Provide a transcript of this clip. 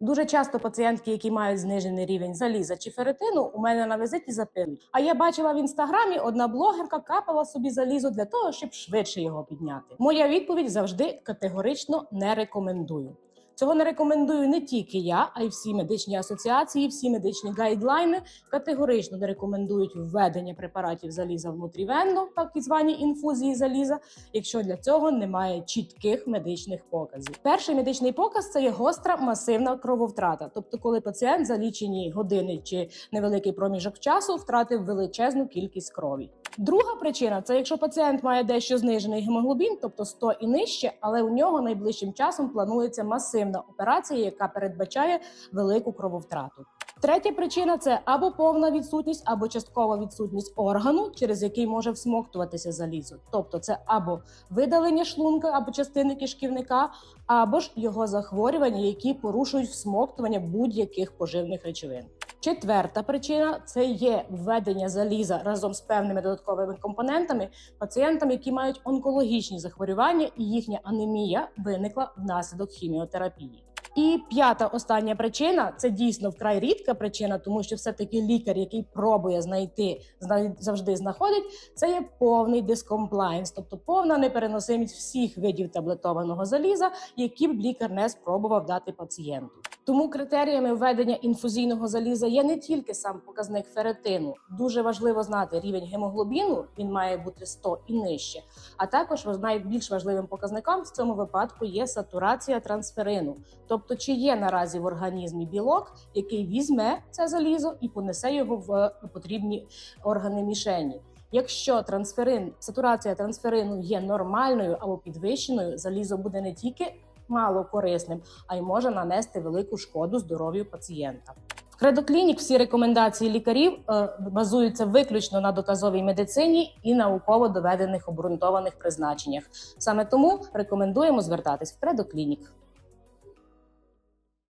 Дуже часто пацієнтки, які мають знижений рівень заліза чи ферритину, у мене на візиті запитують. А я бачила в інстаграмі, одна блогерка капала собі залізо для того, щоб швидше його підняти. Моя відповідь завжди категорично не рекомендую. Цього не рекомендую не тільки я, а й всі медичні асоціації, всі медичні гайдлайни категорично не рекомендують введення препаратів заліза внутрівенно, так і звані інфузії заліза, якщо для цього немає чітких медичних показів. Перший медичний показ це є гостра масивна крововтрата, тобто коли пацієнт за лічені години чи невеликий проміжок часу втратив величезну кількість крові. Друга причина це якщо пацієнт має дещо знижений гемоглобін, тобто 100 і нижче, але у нього найближчим часом планується масивна операція, яка передбачає велику крововтрату. Третя причина це або повна відсутність, або часткова відсутність органу, через який може всмоктуватися залізо. Тобто, це або видалення шлунка або частини кишківника, або ж його захворювання, які порушують всмоктування будь-яких поживних речовин. Четверта причина це є введення заліза разом з певними додатковими компонентами пацієнтам, які мають онкологічні захворювання, і їхня анемія виникла внаслідок хіміотерапії. І п'ята остання причина це дійсно вкрай рідка причина, тому що все-таки лікар, який пробує знайти, зна- завжди знаходить, це є повний дискомплайнс, тобто повна непереносимість всіх видів таблетованого заліза, які б лікар не спробував дати пацієнту. Тому критеріями введення інфузійного заліза є не тільки сам показник ферритину. Дуже важливо знати рівень гемоглобіну, він має бути 100 і нижче. А також найбільш важливим показником в цьому випадку є сатурація трансферину, тобто чи є наразі в організмі білок, який візьме це залізо і понесе його в потрібні органи мішені. Якщо трансферин, сатурація трансферину є нормальною або підвищеною, залізо буде не тільки мало корисним, а й може нанести велику шкоду здоров'ю пацієнта. В Кредоклінік всі рекомендації лікарів е, базуються виключно на доказовій медицині і науково доведених обґрунтованих призначеннях. Саме тому рекомендуємо звертатись в Кредоклінік.